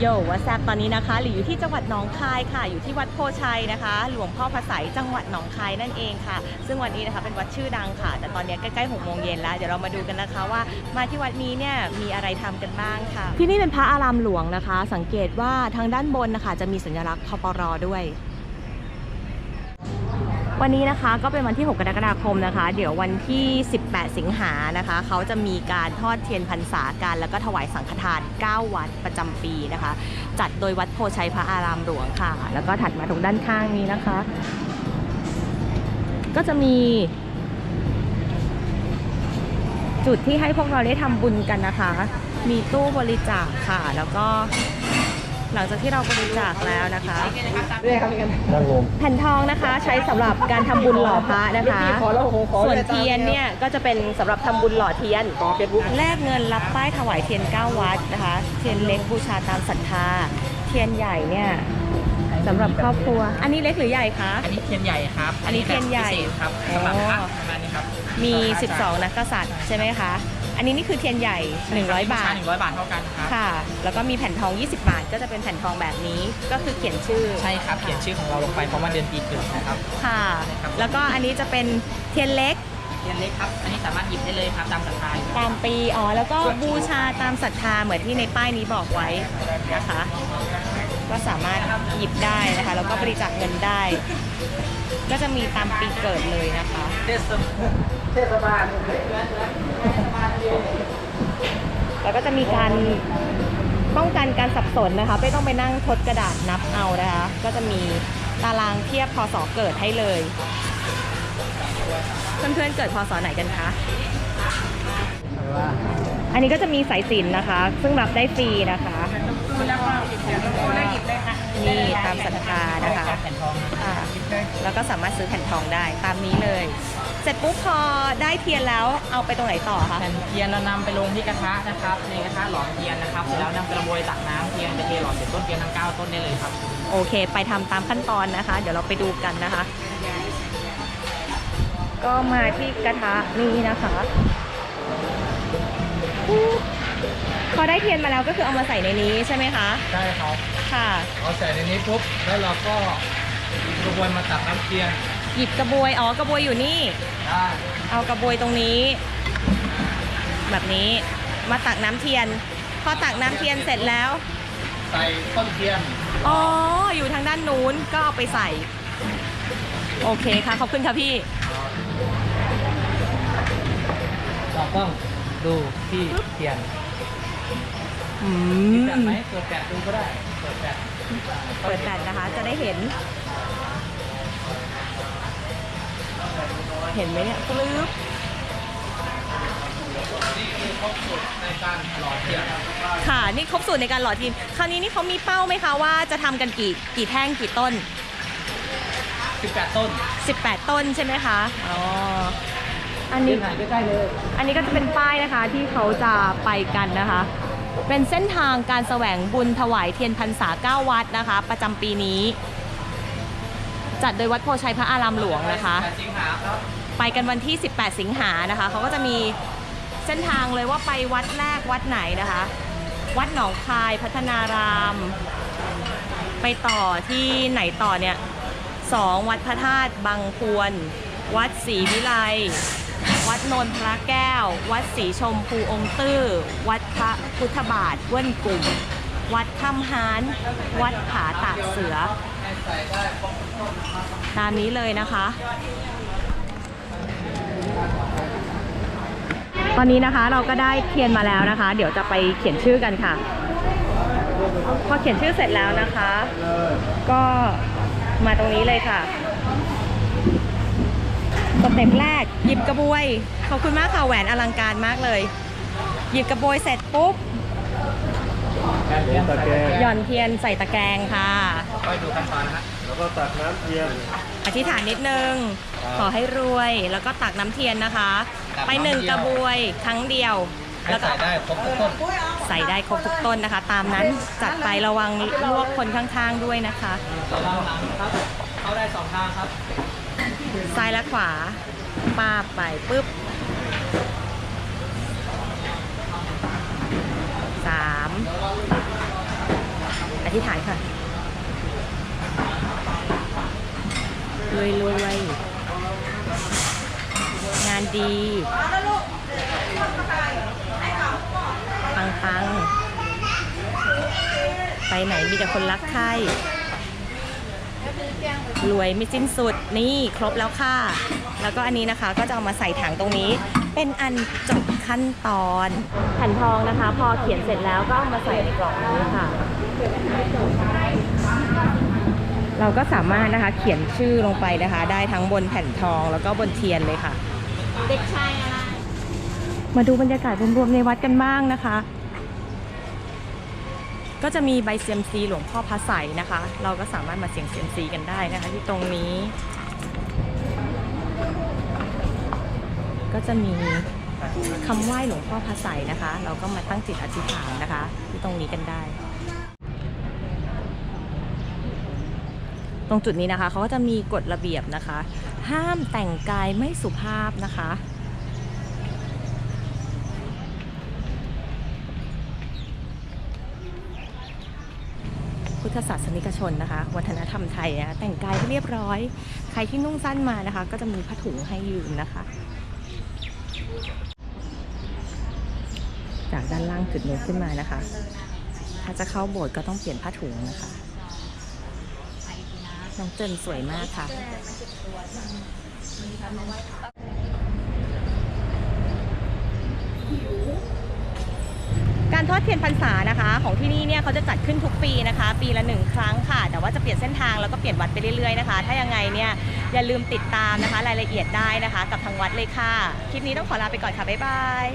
โยวัสแซบตอนนี้นะคะหรืออยู่ที่จังหวัดหนองคายค่ะ อยู่ที่วัดโพชัยนะคะ หลวงพ่อพระไสยจังหวัดหนองคายนั่นเองค่ะ ซึ่งวันนี้นะคะเป็นวัดชื่อดังค่ะ แต่ตอนนี้ใกล้ๆหกโมงเย็นแล้ว เดี๋ยวเรามาดูกันนะคะว่ามาที่วัดนี้เนี่ยมีอะไรทำกันบ้างค่ะ ที่นี่เป็นพระอารามหลวงนะคะ สังเกตว่าทางด้านบนนะคะจะมีสัญลักษณ์พปรด้วย วันนี้นะคะก็เป็นวันที่ 6 กรกฎาคมนะคะ เดี๋ยววันที่ 18 สิงหานะคะ เขาจะมีการทอดเทียนพรรษากัน แล้วก็ถวายสังฆทาน 9 วัดประจำปีนะคะ จัดโดยวัดโพชัยพระอารามหลวงค่ะ แล้วก็ถัดมาตรงด้านข้างนี้นะคะ ก็จะมีจุดที่ให้พวกเราได้ทำบุญกันนะคะ มีตู้บริจาคค่ะ แล้วก็ หลังจากที่เราบริจาคแล้วนะคะนั่งลงแผ่นทองนะคะใช้สำหรับการทำบุญหล่อพระนะคะ ขอแล้วผมขอส่วนเทียนเนี่ยก็จะเป็นสำหรับทำบุญหล่อเทียน ขอเฟซบุ๊กแลกเงินรับป้ายถวายเทียน 9 วัดนะคะ เทียนเล็กบูชาตามศรัทธา เทียนใหญ่เนี่ยสำหรับครอบครัว อันนี้เล็กหรือใหญ่คะ อันนี้เทียนใหญ่ครับอันนี้เทียนใหญ่พิเศษครับสำหรับพระประมาณนี้ครับ มี 12 นักกษัตริย์ใช่ไหมคะ อันนี้นี่คือเทียนใหญ่ 100 บาท หนึ่งร้อยบาทเท่ากันครับค่ะ แล้วก็มีแผ่นทอง 20 บาท ก็จะเป็นแผ่นทองแบบนี้ ก็คือเขียนชื่อใช่ครับเขียนชื่อของเราลงไปเพราะว่าเดือนปีเกิดนะครับค่ะครับแล้วก็อันนี้จะเป็นเทียนเล็กเทียนเล็กครับ อันนี้สามารถหยิบได้เลยครับตามศรัทธาตามปี อ๋อ แล้วก็บูชาตามศรัทธาเหมือนที่ในป้ายนี้บอกไว้นะคะ ก็สามารถหยิบได้นะคะ แล้วก็บริจาคเงินได้ ก็จะมีตามปีเกิดเลยนะคะ เทศเทศบาลแล้วก็จะมีการป้องกันการสับสนนะคะ ไม่ต้องไปนั่งทดกระดาษนับเอานะคะ ก็จะมีตารางเทียบพศเกิดให้เลย เพื่อนๆเกิดพศไหนกันคะ อันนี้ก็จะมีสายสินนะคะ ซึ่งรับได้ฟรีนะคะนี่ตามศรัทธานะคะ แผ่นทองอ่าแล้วก็สามารถซื้อแผ่นทองได้ตามนี้เลย เสร็จปุ๊บพอได้เทียนแล้วเอาไปตรงไหนต่อคะแผ่นเทียนเรานำไปลงที่กระทะนะครับ ในกระทะหลอมเทียนนะครับเสร็จแล้วนำกระบวยตักน้ำเทียนไปเทหลอมเสร็จต้นเทียนทั้งเก้าต้นได้เลยครับ โอเค ไปทำตามขั้นตอนนะคะ เดี๋ยวเราไปดูกันนะคะ ก็มาที่กระทะนี้นะคะพอได้เทียนมาแล้วก็คือเอามาใส่ในนี้ใช่ไหมคะใช่ครับ ค่ะ เอาใส่ในนี้ปุ๊บ แล้วเราก็ กระบวยมาตักน้ำเทียนหยิบกระบวย อ๋อกระบวยอยู่นี่ ได้เอากระบวยตรงนี้ แบบนี้มาตักน้ำเทียน พอตักน้ำเทียนเสร็จแล้ว ใส่ต้นเทียนอ๋อ อยู่ทางด้านนู้นก็เอาไปใส่ โอเคค่ะ ขอบคุณค่ะพี่ เราต้องดูที่เทียนอืแบมบไหมเปิดแปดดูก็ได้ เปิดแปดเปิดแบตนะคะ จะได้เห็น เห็นไหมเนี่ยปลื้บในการหล่อเทียนค่ะ นี่ครบสูตรในการหล่อทีม คราวนี้นี่เขามีเป้าไหมคะว่าจะทำกันกี่กี่แท่งกี่ต้น 18 ต้น 18 ต้นใช่ไหมคะ อ๋อ อันยืนี้นถ่ายใกล้ๆเลย อันนี้ก็จะเป็นป้ายนะคะที่เขาจะไปกันนะคะ เป็นเส้นทางการแสวงบุญถวายเทียนพรรษา 9 วัดนะคะ ประจำปีนี้ จัดโดยวัดโพชัยพระอารามหลวงนะคะสิงหาครับ ไปกันวันที่ 18 สิงหานะคะเขาก็จะมีเส้นทางเลยว่าไปวัดแรกวัดไหนนะคะ วัดหนองคายพัฒนาราม ไปต่อที่ไหนต่อเนี่ยสองวัดพระธาตุบางพวน วัดศรีวิไลวัดโนนพระแก้ว วัดศรีชมพูองค์ตื้อ วัดพระพุทธบาทเว้นกลุ่ม วัดถ้ำฮาน วัดผาตากเสือ ตามนี้เลยนะคะ อนนี้นะคะเราก็ได้เทียนมาแล้วนะคะ เดี๋ยวจะไปเขียนชื่อกันค่ะ พอเขียนชื่อเสร็จแล้วนะคะ ก็มาตรงนี้เลยค่ะสเต็ปแรกหยิบกระบวยขอบคุณมากค่ะแหวนอลังการมากเลย หยิบกระบวยเสร็จปุ๊บเทียนตะแกรงหย่อนเทียนใส่ตะแกรงค่ะค่อยดูขั้นตอนนะฮะแล้วก็ตักน้ำเทียนอธิษฐานนิดนึงครับขอให้รวยแล้วก็ตักน้ำเทียนนะคะตักไปหนึ่งน้ำเดียวกระบวยครั้งเดียว ให้แล้วก็ใส่ได้ครบทุกต้นใส่ได้ครบทุกต้นนะคะ ตามนั้นจัดไประวังลวกคนข้างๆด้วยนะคะ ระวังหลังครับเข้าได้สองทางครับซ้ายและขวาป้าบไปปุ๊บสามธิษฐานค่ะรวยรวยงานดีปังปังไปไหนมีแต่คนรักใครรวยไม่สิ้นสุดนี่ครบแล้วค่ะ แล้วก็อันนี้นะคะก็จะเอามาใส่ถังตรงนี้ เป็นอันจบขั้นตอนแผ่นทองนะคะ พอเขียนเสร็จแล้วก็เอามาใส่ในกล่องนี้ค่ะ เราก็สามารถนะคะเขียนชื่อลงไปนะคะ ได้ทั้งบนแผ่นทองแล้วก็บนเทียนเลยค่ะ เด็กชายอะไรมาดูบรรยากาศรวมๆในวัดกันบ้างนะคะ ก็จะมีใบเซียมซีหลวงพ่อพระใสนะคะ เราก็สามารถมาเสี่ยงเซียมซีกันได้นะคะ ที่ตรงนี้ ก็จะมีคำไหว้หลวงพ่อพระใสนะคะ เราก็มาตั้งจิตอธิษฐานนะคะ ที่ตรงนี้กันได้ ตรงจุดนี้นะคะเขาก็จะมีกฎระเบียบนะคะ ห้ามแต่งกายไม่สุภาพนะคะพุทธศาสนิกชนนะคะ วัฒนธรรมไทยนะแต่งกายให้เรียบร้อย ใครที่นุ่งสั้นมานะคะ ก็จะมีผ้าถุงให้ยืมนะคะ จากด้านล่างจุดนี้ขึ้นมานะคะ ถ้าจะเข้าโบสถ์ก็ต้องเปลี่ยนผ้าถุงนะคะ น้องเจินสวยมากค่ะการทอดเทียนพรรษานะคะ ของที่นี่เนี่ยเขาจะจัดขึ้นทุกปีนะคะ ปีละหนึ่งครั้งค่ะ แต่ว่าจะเปลี่ยนเส้นทางแล้วก็เปลี่ยนวัดไปเรื่อยๆนะคะ ถ้ายังไงเนี่ยอย่าลืมติดตามนะคะ รายละเอียดได้นะคะ กับทางวัดเลยค่ะ คลิปนี้ต้องขอลาไปก่อนค่ะ บ๊ายบาย